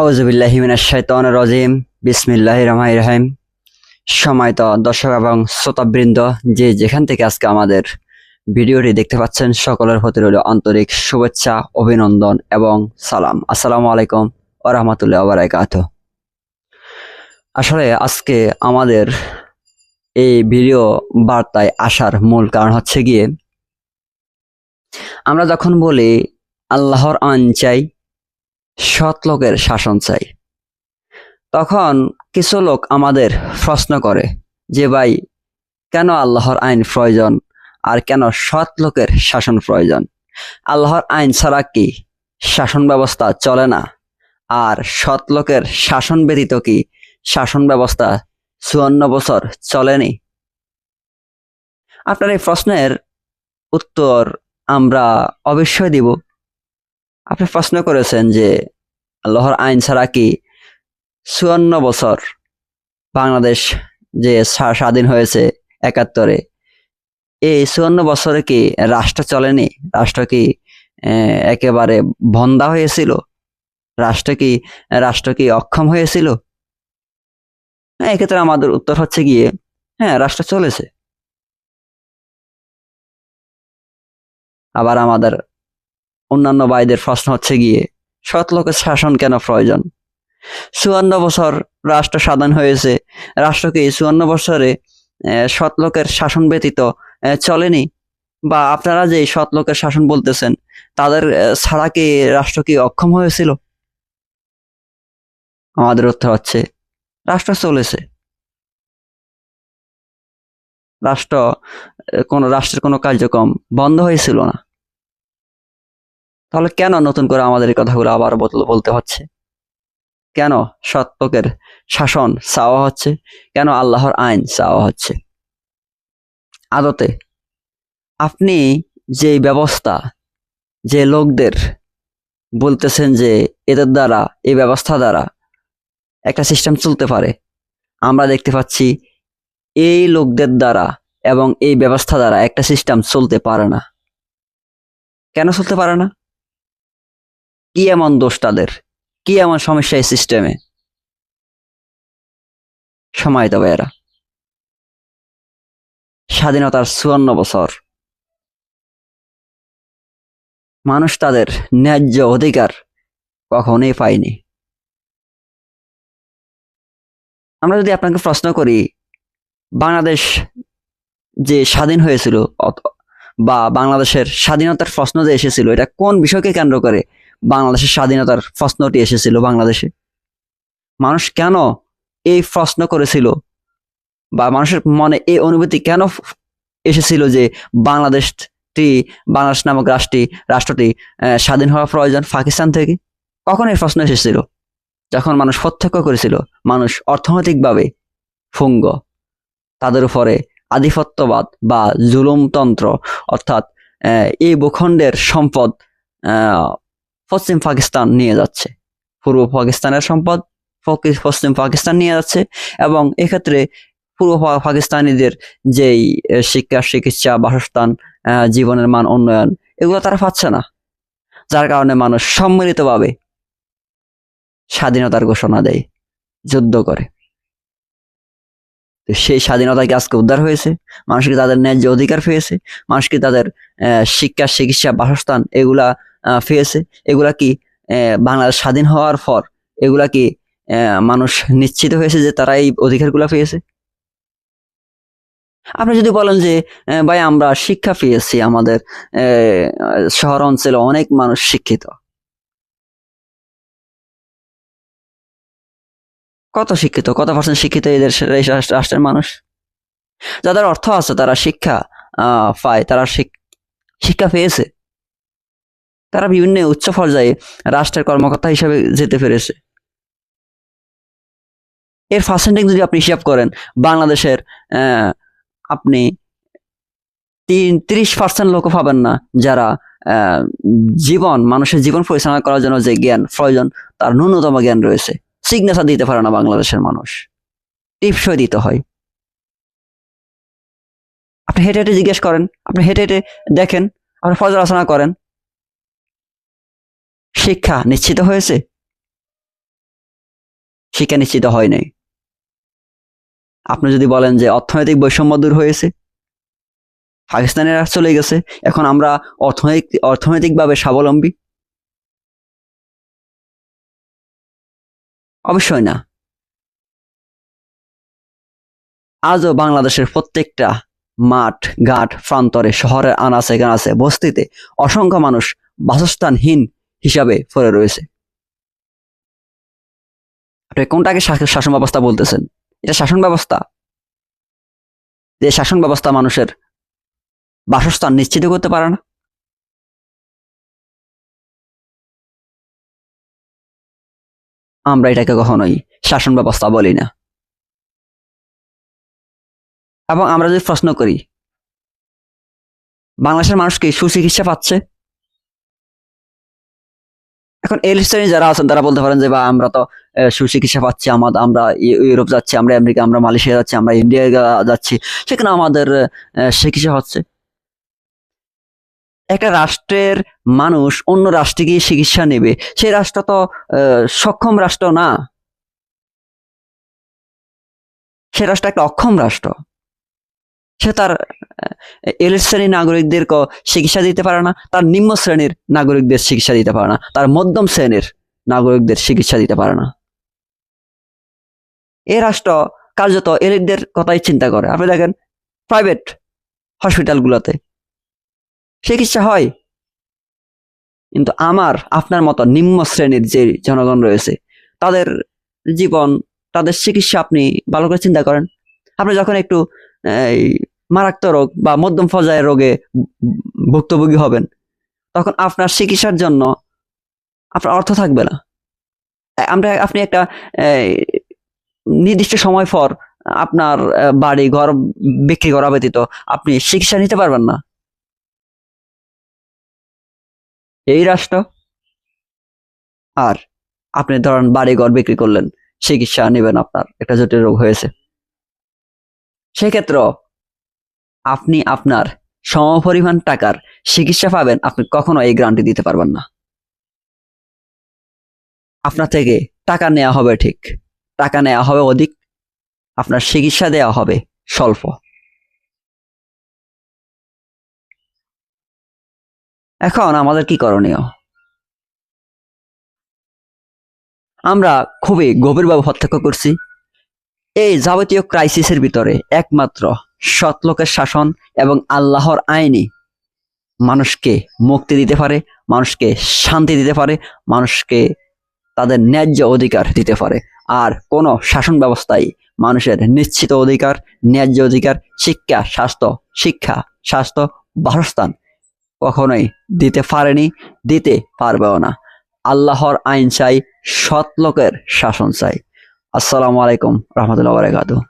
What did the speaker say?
আউজবিল্লাহিমিনাশাইতন রজিম। বিসমিল্লাহ রহমান রহিম। সময়ত দর্শক এবং শ্রোতাবৃন্দ, যে যেখান থেকে আজকে আমাদের ভিডিওটি দেখতে পাচ্ছেন, সকলের প্রতি রইল আন্তরিক শুভেচ্ছা, অভিনন্দন এবং সালাম। আসসালামু আলাইকুম ও রহমতুল্লাহ বারাকাত আসলে আজকে আমাদের এই ভিডিও বার্তায় আসার মূল কারণ হচ্ছে গিয়ে, আমরা যখন বলি আল্লাহর আন চাই সৎ লোকের শাসন চাই। তখন কিছু লোক আমাদের প্রশ্ন করে যে, ভাই, কেন আল্লাহর আইন প্রয়োজন আর কেন সৎ লোকের শাসন প্রয়োজন? আল্লাহর আইন ছাড়া কি শাসন ব্যবস্থা চলে না? আর সৎ লোকের শাসন ব্যতীত কি শাসন ব্যবস্থা চুয়ান্ন বছর চলেনি? আপনার এই প্রশ্নের উত্তর আমরা অবশ্যই দিব। আপনি প্রশ্ন করেছেন যে আল্লাহর আইন ছাড়া কি চুয়ান্ন বছর বাংলাদেশ যে স্বাধীন হয়েছে একাত্তরে, এই চুয়ান্ন বছরে কি রাষ্ট্র চলেনি? রাষ্ট্র কি একেবারে ভন্দা হয়েছিল? রাষ্ট্র কি রাষ্ট্র কি অক্ষম হয়েছিল? হ্যাঁ এক্ষেত্রে আমাদের উত্তর হচ্ছে গিয়ে হ্যাঁ রাষ্ট্র চলেছে। আবার আমাদের অন্যান্য ভাইদের প্রশ্ন হচ্ছে গিয়ে, সৎ লোকের শাসন কেন প্রয়োজন? চুয়ান্ন বছর রাষ্ট্র সাধন হয়েছে, রাষ্ট্রকে চুয়ান্ন বছরে সৎ লোকের শাসন ব্যতীত চলেনি? বা আপনারা যে সৎ লোকের শাসন বলতেছেন, তাদের ছাড়া কি রাষ্ট্র কি অক্ষম হয়েছিল? আমাদের উত্তর হচ্ছে, রাষ্ট্র চলেছে। রাষ্ট্র কোন, রাষ্ট্রের কোনো কার্যক্রম বন্ধ হয়েছিল না। তাহলে কেন নতুন করে আমাদের এই কথাগুলো আবার বলতে হচ্ছে? কেন সত্যকের শাসন চাওয়া হচ্ছে? কেন আল্লাহর আইন চাওয়া হচ্ছে? আদতে, আপনি যে ব্যবস্থা, যে লোকদের বলতেছেন যে এদের দ্বারা, এই ব্যবস্থা দ্বারা একটা সিস্টেম চলতে পারে, আমরা দেখতে পাচ্ছি এই লোকদের দ্বারা এবং এই ব্যবস্থা দ্বারা একটা সিস্টেম চলতে পারে না। কেন চলতে পারে না? কি এমন দোষ তাদের? কি এমন সমস্যা এই সিস্টেমে সময় তবে এরা স্বাধীনতার চুয়ান্ন বছর। মানুষ তাদের ন্যায্য অধিকার কখনোই পায়নি। আমরা যদি আপনাকে প্রশ্ন করি, বাংলাদেশ যে স্বাধীন হয়েছিল বা বাংলাদেশের স্বাধীনতার প্রশ্ন যে এসেছিল, এটা কোন বিষয়কে কেন্দ্র করে বাংলাদেশের স্বাধীনতার প্রশ্নটি এসেছিল বাংলাদেশে। মানুষ কেন এই প্রশ্ন করেছিল? বা মানুষের মনে এই অনুভূতি কেন এসেছিল যে বাংলাদেশটি, বাংলাদেশ নামক রাষ্ট্রটি রাষ্ট্রটি স্বাধীন হওয়া প্রয়োজন পাকিস্তান থেকে? কখন এই প্রশ্ন এসেছিল? যখন মানুষ প্রত্যক্ষ করেছিল, মানুষ অর্থনৈতিকভাবে ফুঙ্গ তাদের উপরে আধিপত্যবাদ বা জুলুমতন্ত্র, অর্থাৎ এই ভূখণ্ডের সম্পদ পশ্চিম পাকিস্তান নিয়ে যাচ্ছে। পূর্ব পাকিস্তানের সম্পদ পশ্চিম পাকিস্তান নিয়ে যাচ্ছে এবং এক্ষেত্রে পূর্ব পাকিস্তানিদের যেই শিক্ষা, চিকিৎসা, বাসস্থান জীবনের মান উন্নয়ন, এগুলো তারা পাচ্ছে না। যার কারণে মানুষ সম্মিলিতভাবে স্বাধীনতার ঘোষণা দেয়, যুদ্ধ করে। সেই স্বাধীনতা কি আজকে উদ্ধার হয়েছে। মানুষকে তাদের ন্যায্য অধিকার পেয়েছে। মানুষকে তাদের শিক্ষা, চিকিৎসা, বাসস্থান এগুলা পেয়েছে এগুলা কি বাংলাদেশ স্বাধীন হওয়ার পর এগুলা কি মানুষ নিশ্চিত হয়েছে যে তারা এই অধিকারগুলা পেয়েছে? আপনি যদি বলেন যে ভাই আমরা শিক্ষা পেয়েছি, আমাদের শহর অঞ্চলে অনেক মানুষ শিক্ষিত। কত শিক্ষিত? কত পার্সেন্ট শিক্ষিত এই রাষ্ট্রের মানুষ? যাদের অর্থ আছে তারা শিক্ষা পায়, তারা শিক্ষা পেয়েছে। তারা বিভিন্ন উচ্চ পর্যায়ে রাষ্ট্রের কর্মকর্তা হিসেবে যেতে পেরেছে। এর পার্সেন্টেজ যদি আপনি হিসাব করেন, বাংলাদেশের আপনি তিন, ত্রিশ পার্সেন্ট লোক পাবেন না যারা জীবন, মানুষের জীবন পরিচালনা করার জন্য যে জ্ঞান প্রয়োজন, তার ন্যূনতম জ্ঞান রয়েছে। সিগনেচার দিতে পারে না বাংলাদেশের মানুষ। টিপসই দিতে হয়। আপনি হেঁটে হেঁটে জিজ্ঞেস করেন, আপনি হেঁটে হেঁটে দেখেন, আপনি পর্যালোচনা করেন। শিক্ষা নিশ্চিত হয়েছে? শিক্ষা নিশ্চিত হয় নাই। আপনি যদি বলেন যে অর্থনৈতিক বৈষম্য দূর হয়েছে, পাকিস্তানিরা চলে গেছে, এখন আমরা অর্থনৈতিক, অর্থনৈতিকভাবে স্বাবলম্বী? অবশ্যই না। আজও বাংলাদেশের প্রত্যেকটা মাঠ, ঘাট, প্রান্তরে, শহরের আনাচে কানাচে বস্তিতে অসংখ্য মানুষ বাসস্থানহীন হিসাবে পড়ে রয়েছে। কোনটাকে শাসন ব্যবস্থা বলতেছেন? এটা শাসন ব্যবস্থা? যে শাসন ব্যবস্থা মানুষের বাসস্থান নিশ্চিত করতে পারে না? আমরা এটাকে কখনোই শাসন ব্যবস্থা বলি না। এবং আমরা যদি প্রশ্ন করি, বাংলাদেশের মানুষ কি সুচিকিৎসা পাচ্ছে? এখন এই শ্রেণি যারা আছেন, তারা বলতে পারেন যে, বা আমরা তো সুচিকিৎসা পাচ্ছি আমাদের আমরা ইউরোপ যাচ্ছি, আমরা আমেরিকা, আমরা মালয়েশিয়া যাচ্ছি, আমরা ইন্ডিয়া যাচ্ছি। সেখানে আমাদের চিকিৎসা হচ্ছে। একটা রাষ্ট্রের মানুষ অন্য রাষ্ট্রে গিয়ে চিকিৎসা নেবে। সেই রাষ্ট্র তো সক্ষম রাষ্ট্র না। সে রাষ্ট্র একটা অক্ষম রাষ্ট্র। সে তার এল শ্রেণির নাগরিকদের চিকিৎসা দিতে পারে না তার নিম্ন শ্রেণির নাগরিকদের চিকিৎসা দিতে পারে না তার মধ্যম শ্রেণির নাগরিকদের চিকিৎসা দিতে পারে না। এ রাষ্ট্র কার্যত এলিটদের কথাই চিন্তা করে। আপনি দেখেন প্রাইভেট হসপিটালগুলোতে চিকিৎসা হয় কিন্তু আমার আপনার মতো নিম্ন শ্রেণির যে জনগণ রয়েছে তাদের জীবন তাদের চিকিৎসা আপনি ভালো করে চিন্তা করেন। আপনি যখন একটু এই, মারাত্মক রোগ বা মধ্যম পর্যায়ের রোগে ভুক্তভোগী হবেন। তখন আপনার চিকিৎসার জন্য আপনার অর্থ থাকবে না। আমরা, আপনি একটা নির্দিষ্ট সময় পর আপনার বাড়ি ঘর বিক্রি করা ব্যতীত আপনি চিকিৎসা নিতে পারবেন না। এই রাষ্ট্র? আর আপনি ধরেন বাড়ি ঘর বিক্রি করলেন, চিকিৎসা নেবেন আপনার, একটা জটিল রোগ হয়েছে। সেক্ষেত্রে আপনি আপনার সমপরিমাণ টাকার চিকিৎসা পাবেন, আপনি কখনো এই গ্রান্টি দিতে পারবেন না। আপনার থেকে টাকা নেওয়া হবে ঠিক। টাকা নেওয়া হবে অধিক, আপনার চিকিৎসা দেওয়া হবে স্বল্প। এখন আমাদের কি করণীয়? আমরা খুবই গভীরভাবে হত্যা করছি। এই যাবতীয় ক্রাইসিসের ভিতরে একমাত্র সৎ লোকের শাসন এবং আল্লাহর আইনই মানুষকে মুক্তি দিতে পারে, মানুষকে শান্তি দিতে পারে, মানুষকে তাদের ন্যায্য অধিকার দিতে পারে। আর কোন শাসন ব্যবস্থাই মানুষের নিশ্চিত অধিকার, ন্যায্য অধিকার, শিক্ষা, স্বাস্থ্য শিক্ষা, স্বাস্থ্য, বাসস্থান কখনোই দিতে পারেনি, দিতে পারবেও না। আল্লাহর আইন চাই সৎ লোকের শাসন চাই। আসসালামু আলাইকুম রহমতুল্লাহ বারাকাতুহ।